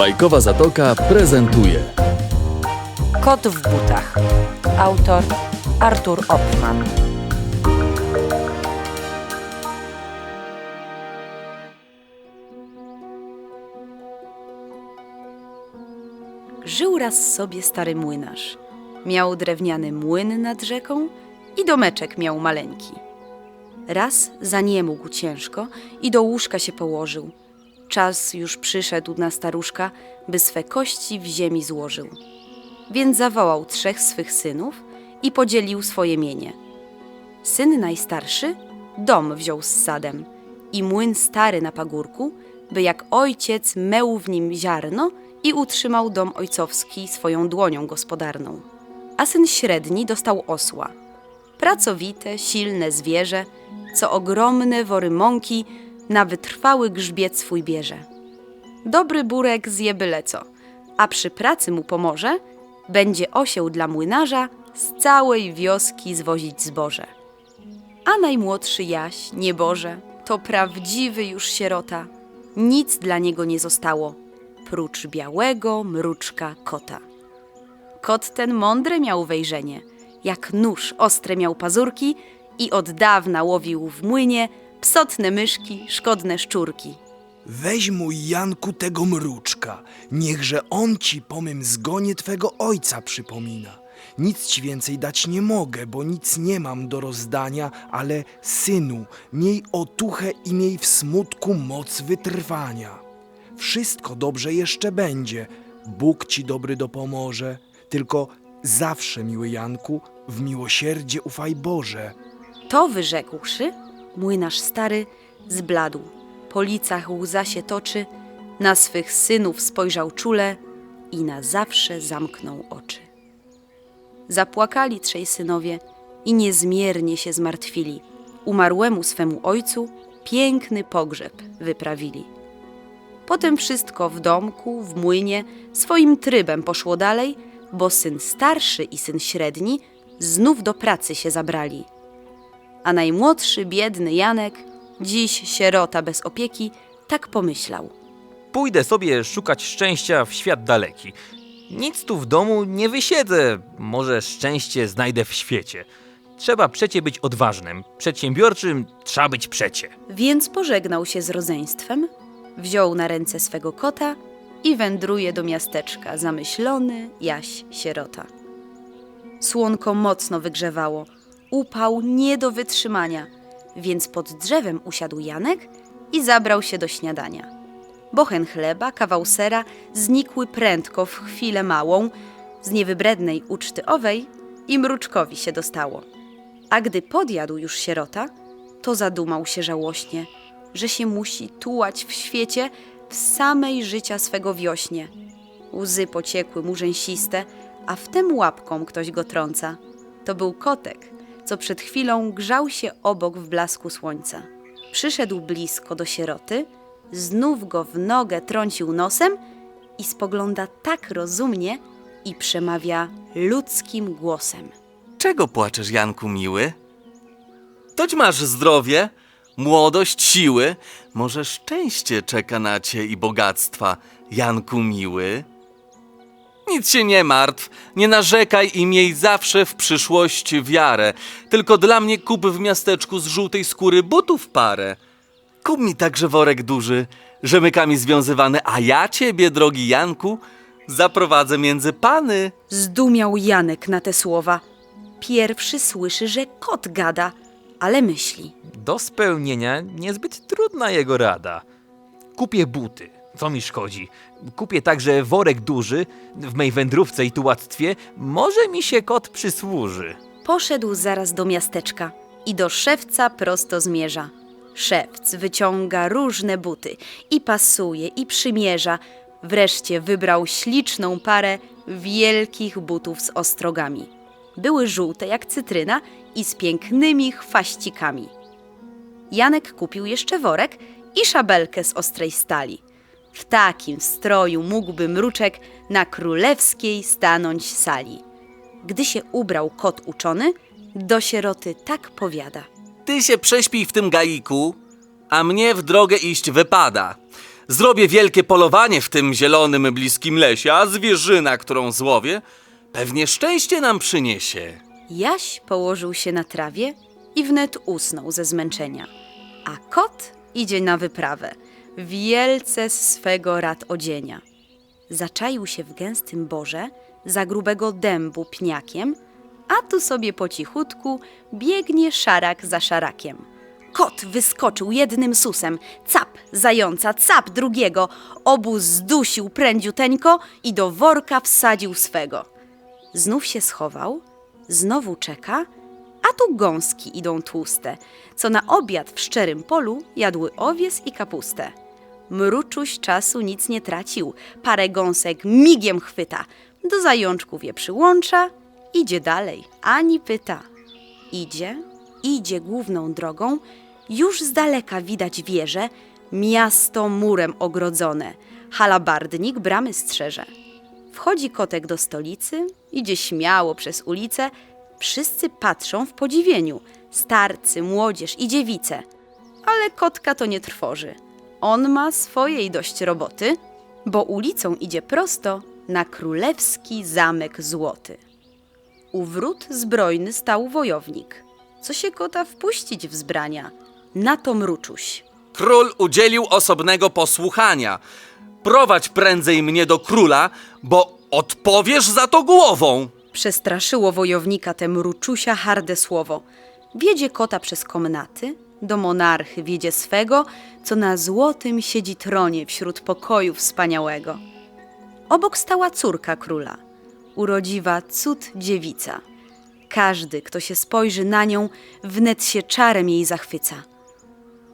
Bajkowa Zatoka prezentuje Kot w butach. Autor Artur Oppmann. Żył raz sobie stary młynarz. Miał drewniany młyn nad rzeką i domeczek miał maleńki. Raz zaniemógł ciężko i do łóżka się położył. Czas już przyszedł na staruszka, by swe kości w ziemi złożył. Więc zawołał trzech swych synów i podzielił swoje mienie. Syn najstarszy dom wziął z sadem i młyn stary na pagórku, by jak ojciec meł w nim ziarno i utrzymał dom ojcowski swoją dłonią gospodarną. A syn średni dostał osła. Pracowite, silne zwierzę, co ogromne wory mąki na wytrwały grzbiet swój bierze. Dobry burek zje byle co, a przy pracy mu pomoże, będzie osieł dla młynarza z całej wioski zwozić zboże. A najmłodszy Jaś, nieboże, to prawdziwy już sierota. Nic dla niego nie zostało, prócz białego mruczka kota. Kot ten mądre miał wejrzenie, jak nóż ostre miał pazurki i od dawna łowił w młynie psotne myszki, szkodne szczurki. Weź mój Janku tego mruczka, niechże on ci po mym zgonie twego ojca przypomina. Nic ci więcej dać nie mogę, bo nic nie mam do rozdania, ale synu, miej otuchę i miej w smutku moc wytrwania. Wszystko dobrze jeszcze będzie, Bóg ci dobry dopomoże, tylko zawsze, miły Janku, w miłosierdzie ufaj Boże. To wyrzekłszy, młynarz stary zbladł. Po licach łza się toczy, na swych synów spojrzał czule i na zawsze zamknął oczy. Zapłakali trzej synowie i niezmiernie się zmartwili. Umarłemu swemu ojcu piękny pogrzeb wyprawili. Potem wszystko w domku, w młynie, swoim trybem poszło dalej, bo syn starszy i syn średni znów do pracy się zabrali a najmłodszy, biedny Janek, dziś sierota bez opieki, tak pomyślał. Pójdę sobie szukać szczęścia w świat daleki. Nic tu w domu nie wysiedzę, może szczęście znajdę w świecie. Trzeba przecie być odważnym, przedsiębiorczym trzeba być przecie. Więc pożegnał się z rodzeństwem, wziął na ręce swego kota i wędruje do miasteczka, zamyślony Jaś sierota. Słonko mocno wygrzewało, upał nie do wytrzymania, więc pod drzewem usiadł Janek i zabrał się do śniadania. Bochen chleba, kawał sera znikły prędko w chwilę małą, z niewybrednej uczty owej i mruczkowi się dostało. A gdy podjadł już sierota, to zadumał się żałośnie, że się musi tułać w świecie w samej życia swego wiośnie. Łzy pociekły mu rzęsiste, a wtem łapką ktoś go trąca. To był kotek, co przed chwilą grzał się obok w blasku słońca. Przyszedł blisko do sieroty, znów go w nogę trącił nosem i spogląda tak rozumnie i przemawia ludzkim głosem. Czego płaczesz, Janku miły? Toć masz zdrowie, młodość, siły, może szczęście czeka na cię i bogactwa, Janku miły? Nic się nie martw, nie narzekaj i miej zawsze w przyszłości wiarę. Tylko dla mnie kup w miasteczku z żółtej skóry butów parę. Kup mi także worek duży, rzemykami związywany, a ja ciebie, drogi Janku, zaprowadzę między pany. Zdumiał Janek na te słowa. Pierwszy słyszy, że kot gada, ale myśli. Do spełnienia niezbyt trudna jego rada. Kupię buty, co mi szkodzi. Kupię także worek duży, w mej wędrówce i tułactwie może mi się kot przysłuży. Poszedł zaraz do miasteczka i do szewca prosto zmierza. Szewc wyciąga różne buty i pasuje i przymierza. Wreszcie wybrał śliczną parę wielkich butów z ostrogami. Były żółte jak cytryna i z pięknymi chwaścikami. Janek kupił jeszcze worek i szabelkę z ostrej stali. W takim stroju mógłby mruczek na królewskiej stanąć sali. Gdy się ubrał kot uczony, do sieroty tak powiada. Ty się prześpij w tym gaiku, a mnie w drogę iść wypada. Zrobię wielkie polowanie w tym zielonym, bliskim lesie, a zwierzyna, którą złowię, pewnie szczęście nam przyniesie. Jaś położył się na trawie i wnet usnął ze zmęczenia. A kot idzie na wyprawę, wielce swego rad odzienia. Zaczaił się w gęstym borze, za grubego dębu pniakiem, a tu sobie po cichutku biegnie szarak za szarakiem. Kot wyskoczył jednym susem, cap zająca, cap drugiego, obu zdusił prędziuteńko i do worka wsadził swego. Znów się schował, znowu czeka, a tu gąski idą tłuste, co na obiad w szczerym polu jadły owies i kapustę. Mruczuś czasu nic nie tracił, parę gąsek migiem chwyta, do zajączków je przyłącza, idzie dalej, ani pyta. Idzie, idzie główną drogą, już z daleka widać wieże, miasto murem ogrodzone, halabardnik bramy strzeże. Wchodzi kotek do stolicy, idzie śmiało przez ulicę. Wszyscy patrzą w podziwieniu. Starcy, młodzież i dziewice. Ale kotka to nie trwoży. On ma swojej dość roboty, bo ulicą idzie prosto na królewski zamek złoty. U wrót zbrojny stał wojownik. Co się kota wpuścić wzbrania? Na to mruczuś. Król udzielił osobnego posłuchania. Prowadź prędzej mnie do króla, bo odpowiesz za to głową. Przestraszyło wojownika te mruczusia harde słowo. Wiedzie kota przez komnaty, do monarchy wiedzie swego, co na złotym siedzi tronie wśród pokoju wspaniałego. Obok stała córka króla, urodziwa cud dziewica. Każdy, kto się spojrzy na nią, wnet się czarem jej zachwyca.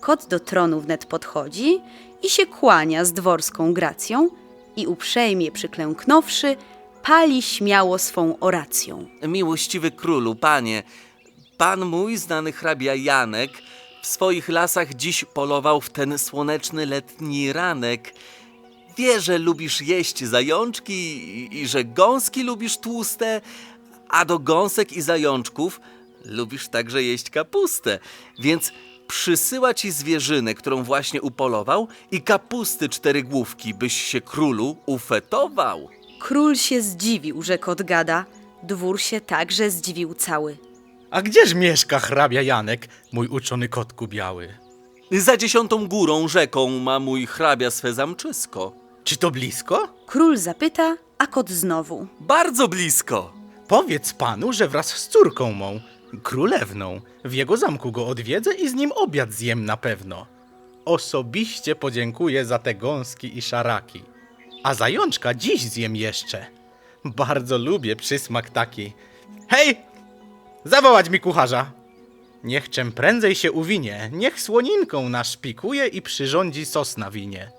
Kot do tronu wnet podchodzi i się kłania z dworską gracją i uprzejmie przyklęknąwszy, pali śmiało swą oracją. Miłościwy królu, panie, pan mój znany hrabia Janek w swoich lasach dziś polował w ten słoneczny letni ranek. Wie, że lubisz jeść zajączki i, i że gąski lubisz tłuste, a do gąsek i zajączków lubisz także jeść kapustę. Więc przysyła ci zwierzynę, którą właśnie upolował i kapusty cztery główki, byś się królu ufetował. Król się zdziwił, że kot gada, dwór się także zdziwił cały. A gdzież mieszka hrabia Janek, mój uczony kotku biały? Za dziesiątą górą rzeką ma mój hrabia swe zamczysko. Czy to blisko? Król zapyta, a kot znowu. Bardzo blisko. Powiedz panu, że wraz z córką mą, królewną, w jego zamku go odwiedzę i z nim obiad zjem na pewno. Osobiście podziękuję za te gąski i szaraki. A zajączka dziś zjem jeszcze. Bardzo lubię przysmak taki. Hej! Zawołać mi kucharza! Niech czem prędzej się uwinie, niech słoninką naszpikuje i przyrządzi sos na winie.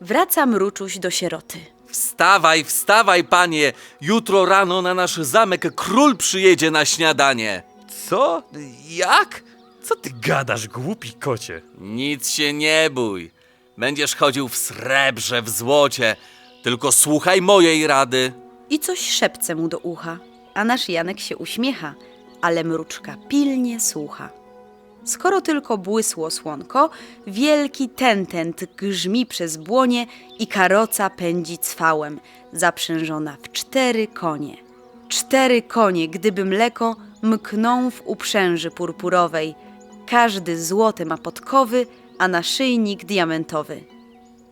Wraca mruczuś do sieroty. Wstawaj, wstawaj, panie. Jutro rano na nasz zamek król przyjedzie na śniadanie. Co? Jak? Co ty gadasz, głupi kocie? Nic się nie bój. Będziesz chodził w srebrze, w złocie. Tylko słuchaj mojej rady. I coś szepce mu do ucha, a nasz Janek się uśmiecha, ale mruczka pilnie słucha. Skoro tylko błysło słonko, wielki tentent grzmi przez błonie i karoca pędzi cwałem, zaprzężona w cztery konie. Cztery konie, gdyby mleko, mkną w uprzęży purpurowej. Każdy złote ma podkowy, a naszyjnik diamentowy.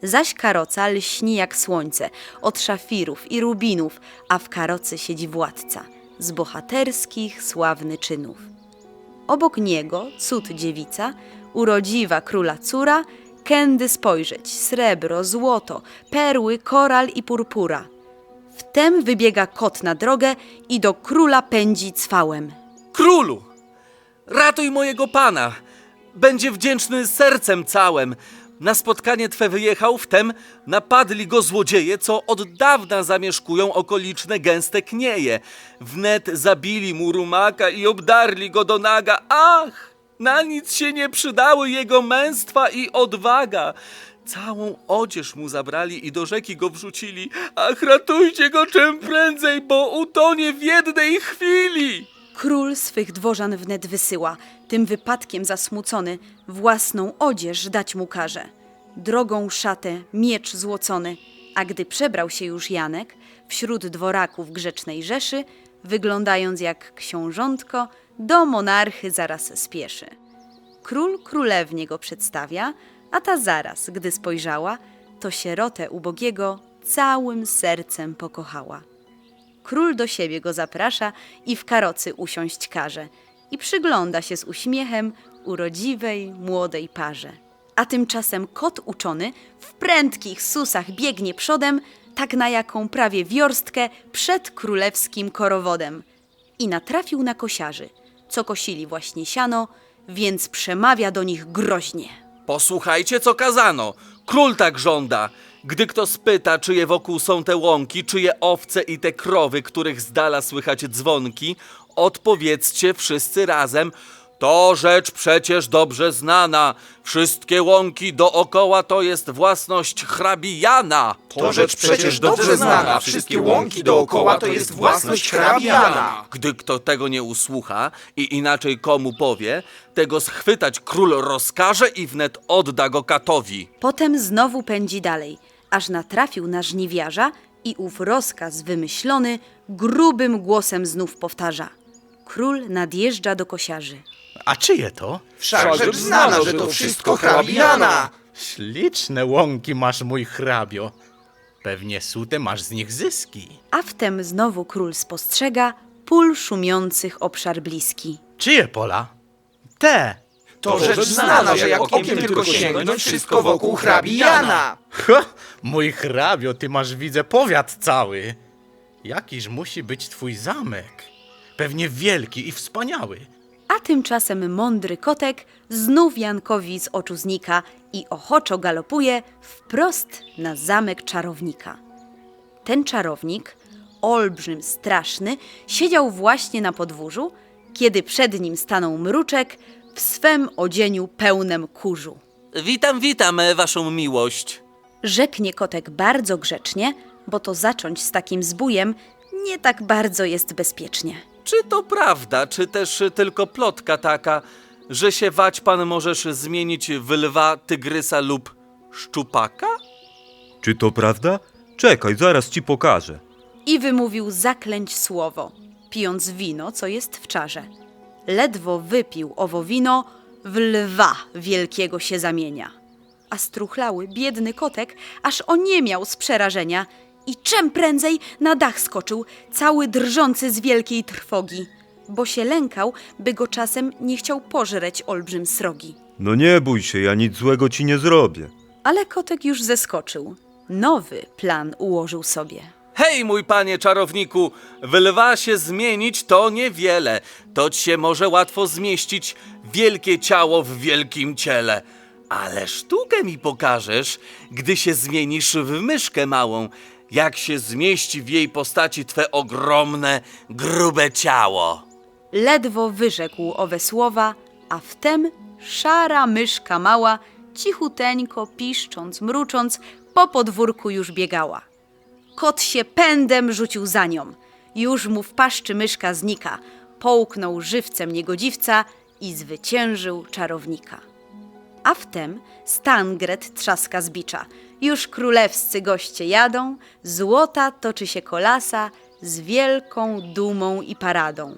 Zaś karoca lśni jak słońce, od szafirów i rubinów, a w karocy siedzi władca, z bohaterskich sławny czynów. Obok niego cud dziewica, urodziwa króla córa, kędy spojrzeć, srebro, złoto, perły, koral i purpura. Wtem wybiega kot na drogę i do króla pędzi cwałem. Królu, ratuj mojego pana. Będzie wdzięczny sercem całym. Na spotkanie twe wyjechał, wtem napadli go złodzieje, co od dawna zamieszkują okoliczne gęste knieje. Wnet zabili mu rumaka i obdarli go do naga. Ach, na nic się nie przydały jego męstwa i odwaga. Całą odzież mu zabrali i do rzeki go wrzucili. Ach, ratujcie go czym prędzej, bo utonie w jednej chwili. Król swych dworzan wnet wysyła, tym wypadkiem zasmucony, własną odzież dać mu każe. drogą szatę, miecz złocony, a gdy przebrał się już Janek, wśród dworaków grzecznej Rzeszy, wyglądając jak książątko, do monarchy zaraz spieszy. Król królewnie go przedstawia, a ta zaraz, gdy spojrzała, to sierotę ubogiego całym sercem pokochała. Król do siebie go zaprasza i w karocy usiąść każe i przygląda się z uśmiechem urodziwej, młodej parze. A tymczasem kot uczony w prędkich susach biegnie przodem, tak na jaką prawie wiorstkę przed królewskim korowodem. I natrafił na kosiarzy, co kosili właśnie siano, więc przemawia do nich groźnie. Posłuchajcie, co kazano. Król tak żąda. Gdy kto spyta, czyje wokół są te łąki, czyje owce i te krowy, których z dala słychać dzwonki, odpowiedzcie wszyscy razem. To rzecz przecież dobrze znana. Wszystkie łąki dookoła to jest własność hrabijana. To rzecz przecież dobrze znana. Wszystkie łąki dookoła to jest własność hrabiana. Gdy kto tego nie usłucha i inaczej komu powie, tego schwytać król rozkaże i wnet odda go katowi. Potem znowu pędzi dalej, aż natrafił na żniwiarza i ów rozkaz wymyślony grubym głosem znów powtarza. Król nadjeżdża do kosiarzy. A czyje to? Wszak rzecz znana, że to wszystko hrabiana. Śliczne łąki masz, mój hrabio. Pewnie sute masz z nich zyski. A wtem znowu król spostrzega pól szumiących obszar bliski. Czyje pola? Te. To rzecz znana, że jak okiem tylko sięgnąć, wszystko wokół hrabiana. Ha, mój hrabio, ty masz, widzę, powiat cały. Jakiż musi być twój zamek? Pewnie wielki i wspaniały. A tymczasem mądry kotek znów Jankowi z oczu znika i ochoczo galopuje wprost na zamek czarownika. Ten czarownik, olbrzym, straszny, siedział właśnie na podwórzu, kiedy przed nim stanął mruczek w swem odzieniu pełnem kurzu. Witam, witam, e, waszą miłość. Rzeknie kotek bardzo grzecznie, bo to zacząć z takim zbójem nie tak bardzo jest bezpiecznie. Czy to prawda, czy też e, tylko plotka taka, że się wać pan możesz zmienić w lwa, tygrysa lub szczupaka? Czy to prawda? Czekaj, zaraz ci pokażę. i wymówił zaklęć słowo, pijąc wino, co jest w czarze. Ledwo wypił owo wino, w lwa wielkiego się zamienia. A struchlały, biedny kotek, aż oniemiał z przerażenia i czem prędzej na dach skoczył, cały drżący z wielkiej trwogi, bo się lękał, by go czasem nie chciał pożreć olbrzym srogi. No nie bój się, ja nic złego ci nie zrobię. Ale kotek już zeskoczył. Nowy plan ułożył sobie. Hej, mój panie czarowniku, w lwa się zmienić to niewiele. To ci się może łatwo zmieścić wielkie ciało w wielkim ciele. Ale sztukę mi pokażesz, gdy się zmienisz w myszkę małą, jak się zmieści w jej postaci twe ogromne, grube ciało. Ledwo wyrzekł owe słowa, a wtem szara myszka mała, cichuteńko, piszcząc, mrucząc, po podwórku już biegała. Kot się pędem rzucił za nią. Już mu w paszczy myszka znika, połknął żywcem niegodziwca i zwyciężył czarownika. A wtem Stangret trzaska z bicza. Już królewscy goście jadą, złota toczy się kolasa z wielką dumą i paradą.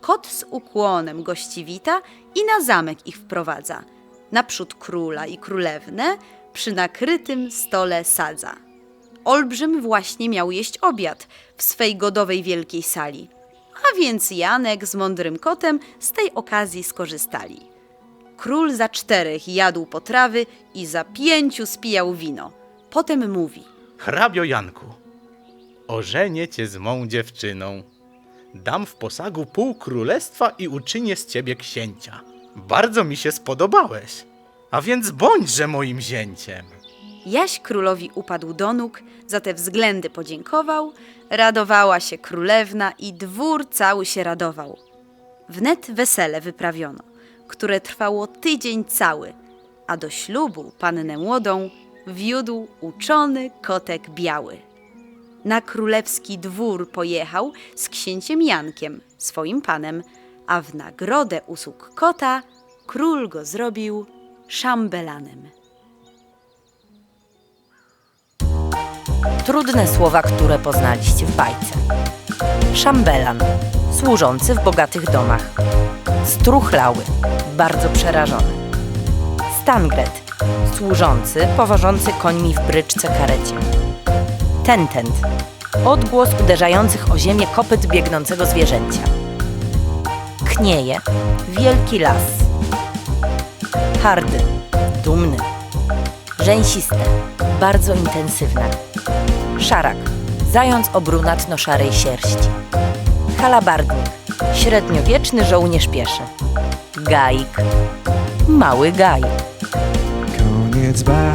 Kot z ukłonem gości wita i na zamek ich wprowadza. Naprzód króla i królewnę przy nakrytym stole sadza. Olbrzym właśnie miał jeść obiad w swej godowej wielkiej sali. A więc Janek z mądrym kotem z tej okazji skorzystali. Król za czterech jadł potrawy i za pięciu spijał wino. Potem mówi: Hrabio Janku, ożenię cię z mą dziewczyną. Dam w posagu pół królestwa i uczynię z ciebie księcia. Bardzo mi się spodobałeś, a więc bądźże moim zięciem. Jaś królowi upadł do nóg, za te względy podziękował, radowała się królewna i dwór cały się radował. Wnet wesele wyprawiono, które trwało tydzień cały, a do ślubu pannę młodą wiódł uczony kotek biały. Na królewski dwór pojechał z księciem Jankiem, swoim panem, a w nagrodę usług kota król go zrobił szambelanem. Trudne słowa, które poznaliście w bajce. Szambelan, służący w bogatych domach. Struchlały, bardzo przerażony. Stangret, służący, powożący końmi w bryczce karecie. Tentent, odgłos uderzających o ziemię kopyt biegnącego zwierzęcia. Knieje, wielki las. Hardy, dumny. Rzęsiste, bardzo intensywne. Szarak, zając o brunatno-szarej sierści. Halabardnik, średniowieczny żołnierz pieszy. Gaik, mały gaj. Koniec bajki.